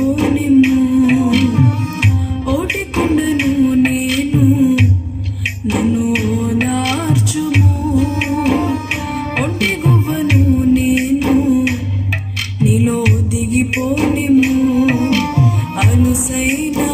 పోనిమ్ము. ఓటి కుండను నేను నన్ను ఓదార్చుము. ఒంటి గువ్వను నేను నీలో దిగిపోనిమ్ము. అనుసైన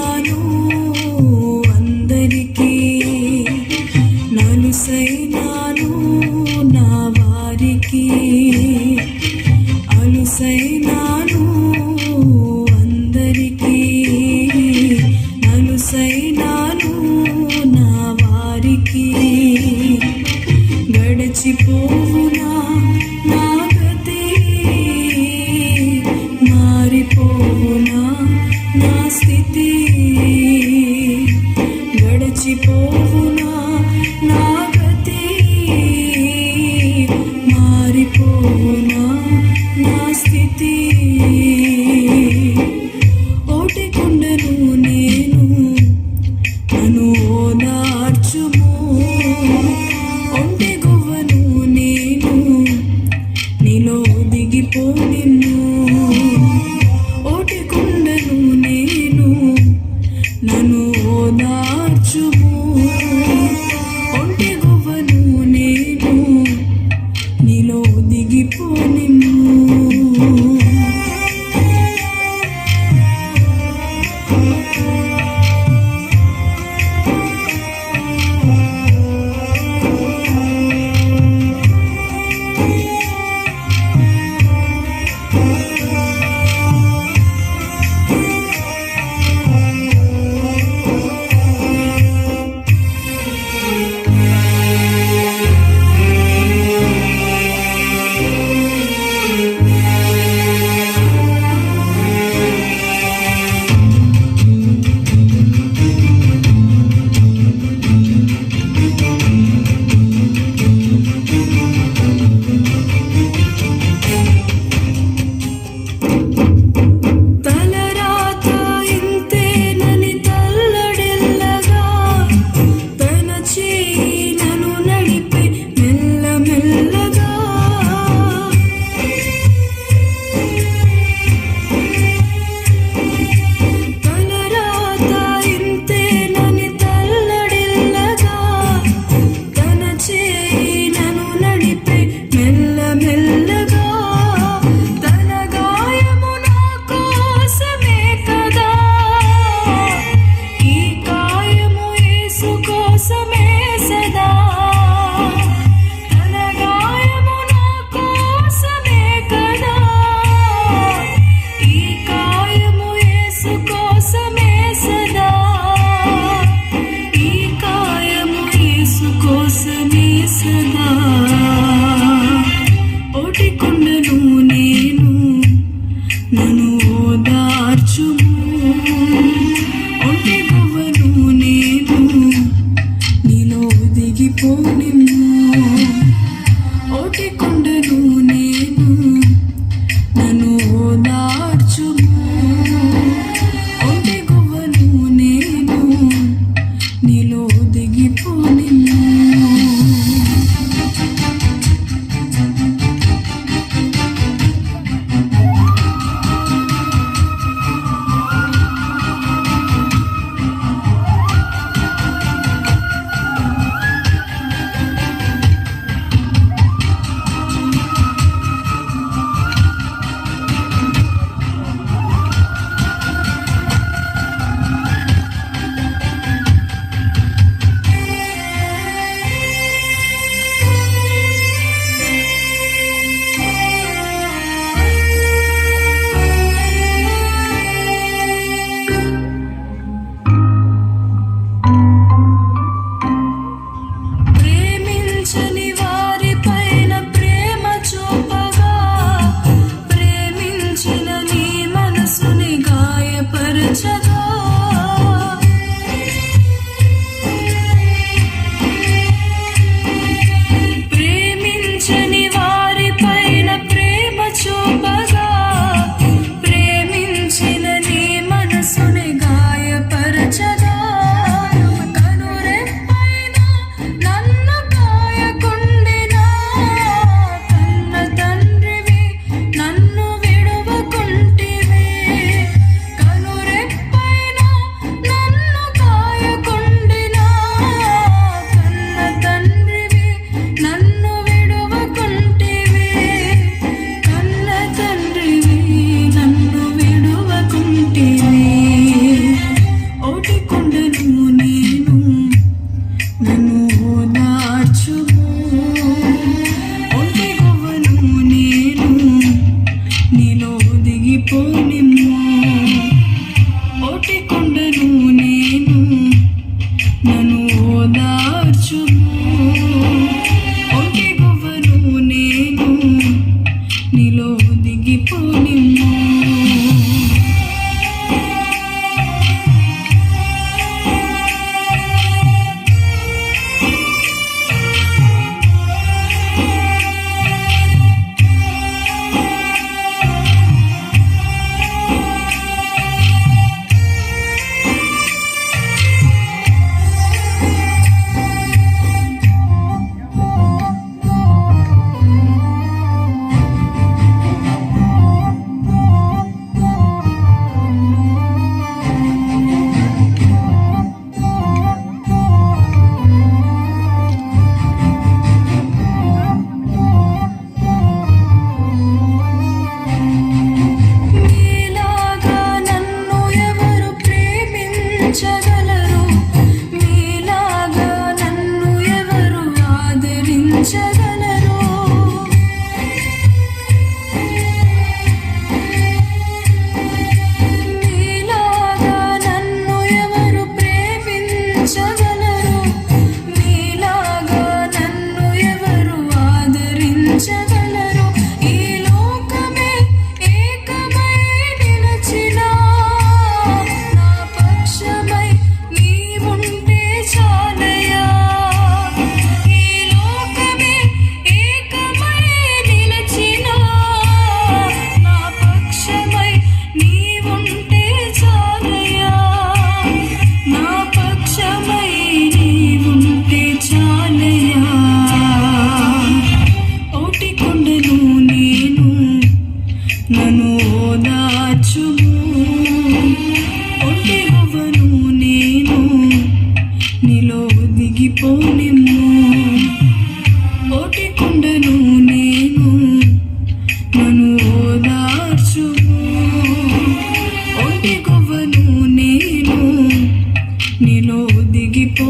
bonimo.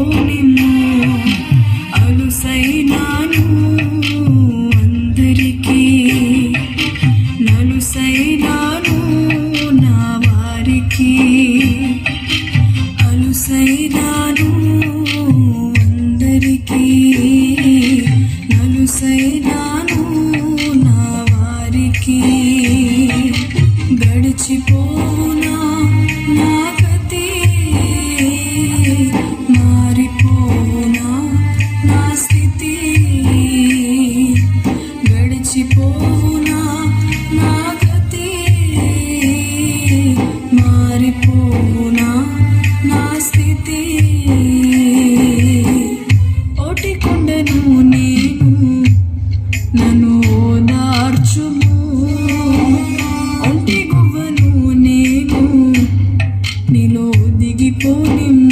నిమ్ము అలుసైనాను అందరికీ. నలుసైనాను నా వారికి. అలుసైనాను అందరికీ. నలుసైనా Une